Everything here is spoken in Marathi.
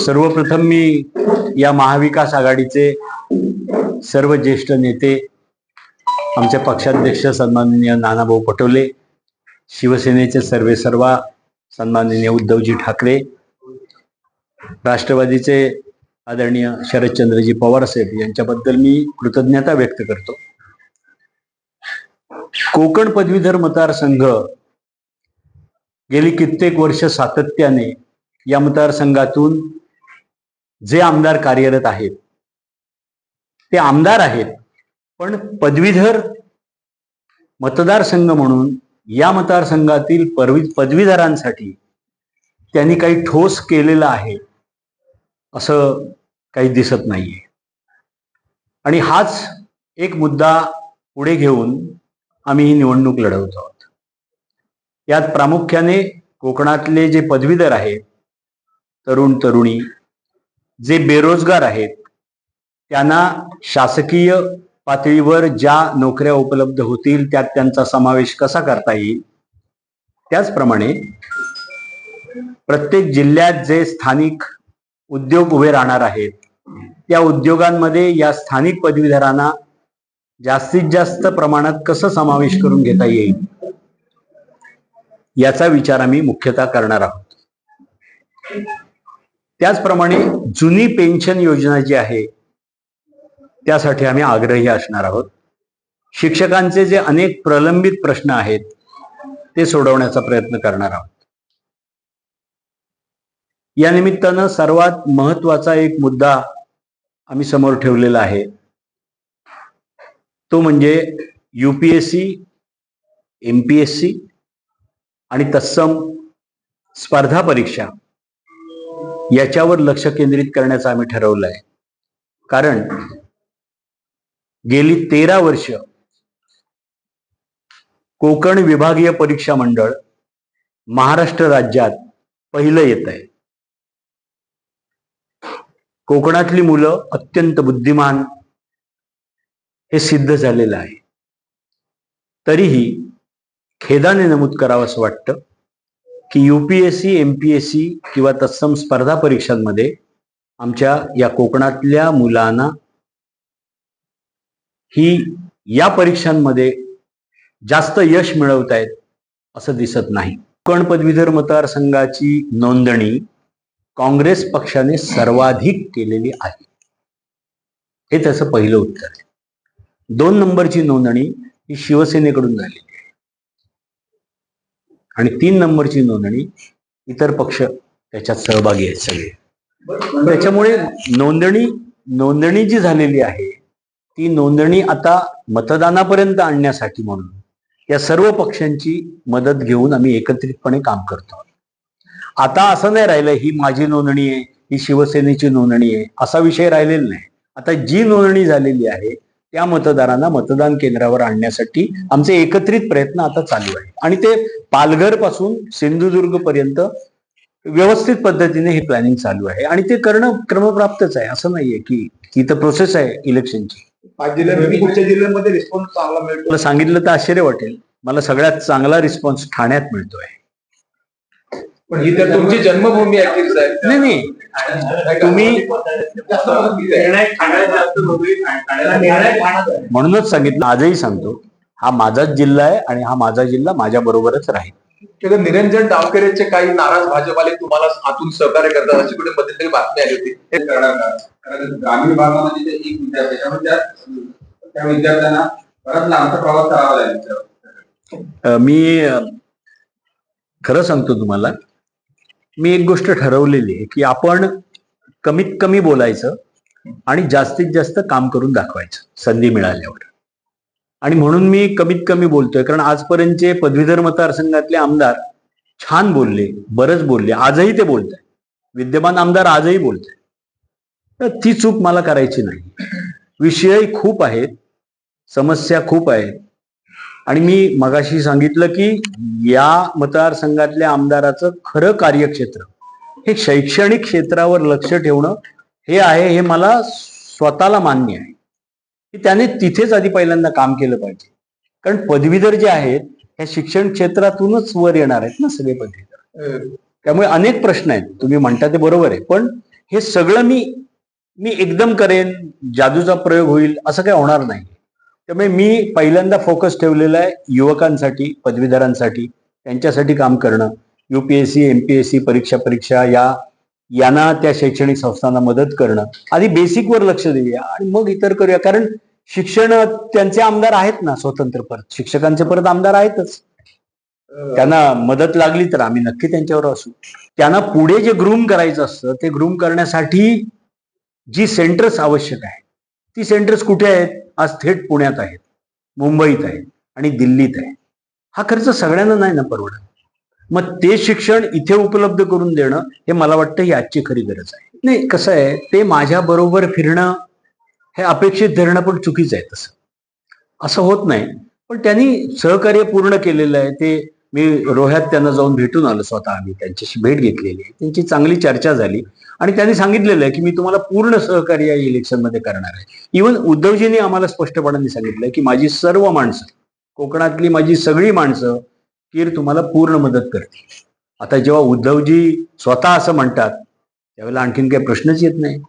सर्वप्रथम मी या महाविकास आघाडीचे सर्व ज्येष्ठ नेते आमचे पक्षाध्यक्ष सन्माननीय नानाभाऊ पटोले शिवसेनेचे सर्वे सर्वा सन्माननीय उद्धवजी ठाकरे राष्ट्रवादीचे आदरणीय शरदचंद्रजी पवार साहेब यांच्याबद्दल मी कृतज्ञता व्यक्त करतो. कोकण पदवीधर मतदारसंघ गेली कित्येक वर्ष सातत्याने या मतदारसंघातून जे आमदार कार्यरत आहेत. ते आमदार आहेत पण पदवीधर मतदारसंघ म्हणून या मतदारसंघातील पदवी पदवीधरांसाठी त्यांनी काही ठोस केलेलं आहे असं काही दिसत नाहीये. आणि हाच एक मुद्दा पुढे घेऊन आम्ही ही निवडणूक लढवत आहोत. यात प्रामुख्याने कोकणातले जे पदवीधर आहेत तरुण तरुणी जे बेरोजगार आहेत त्यांना शासकीय पातळीवर ज्या नोकऱ्या उपलब्ध होतील त्यात त्यांचा समावेश कसा करता येईल? त्याचप्रमाणे प्रत्येक जिल्ह्यात जे स्थानिक उद्योग उभे राहणार आहेत त्या उद्योगांमध्ये या स्थानिक पदवीधरांना जास्तीत जास्त प्रमाणात कसं समावेश करून घेता येईल? याचा विचार आम्ही मुख्यतः करणार आहोत. त्याचप्रमाणे जुनी पेन्शन योजना जी आहे त्यासाठी आम्ही आग्रही असणार आहोत. शिक्षकांचे जे अनेक प्रलंबित प्रश्न आहेत ते सोडवण्याचा प्रयत्न करणार आहोत. या निमित्तानं सर्वात महत्त्वाचा एक मुद्दा आम्ही समोर ठेवलेला आहे. तो म्हणजे युपीएससी एमपीएससी आणि तत्सम स्पर्धा परीक्षा. याच्यावर लक्ष केंद्रित करण्याचं आम्ही ठरवलं आहे. कारण गेली तेरा वर्ष कोकण विभागीय परीक्षा मंडळ महाराष्ट्र राज्यात पहिलं येत आहे. कोकणातली मुलं अत्यंत बुद्धिमान हे सिद्ध झालेलं आहे. तरीही खेदाने नमूद करावं असं वाटतं. की युपीएससी एमपीएससी किंवा तत्सम स्पर्धा परीक्षांमध्ये आमच्या या कोकणातल्या मुलांना ही या परीक्षांमध्ये जास्त यश मिळवत आहेत असं दिसत नाही. कोकण पदवीधर मतदारसंघाची नोंदणी काँग्रेस पक्षाने सर्वाधिक केलेली आहे. हे त्याचं पहिलं उत्तर आहे. दोन नंबरची नोंदणी ही शिवसेनेकडून झालेली आणि तीन नंबरची नोंदणी इतर पक्ष त्याच्यात सहभागी आहेत सगळे. त्याच्यामुळे नोंदणी नोंदणी जी झालेली आहे ती नोंदणी आता मतदानापर्यंत आणण्यासाठी म्हणून या सर्व पक्षांची मदत घेऊन आम्ही एकत्रितपणे काम करतो. आता असं नाही राहिलं ही माझी नोंदणी आहे ही शिवसेनेची नोंदणी आहे असा विषय राहिलेला नाही. आता जी नोंदणी झालेली आहे त्या मतदारांना मतदान केंद्रावर आणण्यासाठी आमचे एकत्रित प्रयत्न आता चालू आहे आणि ते पालघरपासून सिंधुदुर्ग पर्यंत व्यवस्थित पद्धतीने हे प्लॅनिंग चालू आहे. आणि ते करणं क्रमप्राप्तच आहे. असं नाहीये की की तर प्रोसेस आहे इलेक्शनची जिल्ह्यांमध्ये रिस्पॉन्स चांगला मिळतो. मला सांगितलं तर आश्चर्य वाटेल. मला सगळ्यात चांगला रिस्पॉन्स ठाण्यात मिळतोय. ही तर तुमची जन्मभूमी आहे साहेब नाही नाही. तुम्ही म्हणूनच सांगितलं आजही सांगतो हा माझाच जिल्हा आहे आणि हा माझा जिल्हा माझ्या बरोबरच राहील. निरंजन डावकरेचे काही नाराज भाजपाले तुम्हाला आतून सहकार्य करतात अशी कुठे मध्यंतरी बातमी आली होती. हे करणार? कारण ग्रामीण भागामध्ये ते एक विद्यार्थी त्यामुळे त्या विद्यार्थ्यांना बराच लांबचा प्रवास करावा लागेल. मी खरं सांगतो तुम्हाला मी एक गोष्ट ठरवलेली आहे की आपण कमीत कमी बोलायचं आणि जास्तीत जास्त काम करून दाखवायचं संधी मिळाल्यावर. आणि म्हणून मी कमीत कमी बोलतोय कारण आजपर्यंतचे पदवीधर मतदारसंघातले आमदार छान बोलले बरंच बोलले आजही ते बोलत आहे विद्यमान आमदार आजही बोलत आहे तर ती चूक मला करायची नाही. विषय खूप आहेत समस्या खूप आहेत आणि मी मगाशी सांगितलं की या मतदारसंघातल्या आमदाराचं खरं कार्यक्षेत्र हे शैक्षणिक क्षेत्रावर लक्ष ठेवणं हे आहे हे मला स्वतःला मान्य आहे. की त्याने तिथेच आधी पहिल्यांदा काम केलं पाहिजे. कारण पदवीधर जे आहेत ह्या शिक्षण क्षेत्रातूनच वर येणार आहेत ना सगळे पदवीधर. त्यामुळे अनेक प्रश्न आहेत. तुम्ही म्हणता ते बरोबर आहे. पण हे सगळं मी मी एकदम करेन जादूचा प्रयोग होईल असं काही होणार नाही. त्यामुळे मी पहिल्यांदा फोकस ठेवलेला आहे युवकांसाठी पदवीधरांसाठी त्यांच्यासाठी काम करणं. युपीएससी एमपीएससी परीक्षा परीक्षा या यांना त्या शैक्षणिक संस्थांना मदत करणं. आधी बेसिकवर लक्ष देऊया आणि मग इतर करूया. कारण शिक्षण त्यांचे आमदार आहेत ना स्वतंत्र परत. शिक्षकांचे परत आमदार आहेतच. त्यांना मदत लागली तर आम्ही नक्की त्यांच्यावर असू. त्यांना पुढे जे ग्रूम करायचं असतं ते ग्रूम करण्यासाठी जी सेंटर्स आवश्यक आहे ती सेंटर्स कुठे आहेत? आज थेट पुण्यात आहेत मुंबईत आहेत आणि दिल्लीत आहे हा खर्च सगळ्यांना नाही ना परवडत. मग ते शिक्षण इथे उपलब्ध करून देणं हे मला वाटतं ही आजची खरी गरज आहे. नाही कसं आहे ते माझ्या बरोबर फिरणं हे अपेक्षित धरणं पण चुकीचं आहे तसं. असं होत नाही. पण त्यांनी सहकार्य पूर्ण केलेलं आहे. ते मी रोह्यात त्यांना जाऊन भेटून आलो स्वतः आम्ही त्यांच्याशी भेट घेतलेली आहे. त्यांची चांगली चर्चा झाली. आणि त्यांनी सांगितलेलं आहे की मी तुम्हाला पूर्ण सहकार्य या इलेक्शनमध्ये करणार आहे. इवन उद्धवजींनी आम्हाला स्पष्टपणाने सांगितलं की माझी सर्व माणसं कोकणातली माझी सगळी माणसं कीर तुम्हाला पूर्ण मदत करतील. आता जेव्हा उद्धवजी स्वतः असं म्हणतात त्यावेळेला आणखीन काही प्रश्नच येत नाही.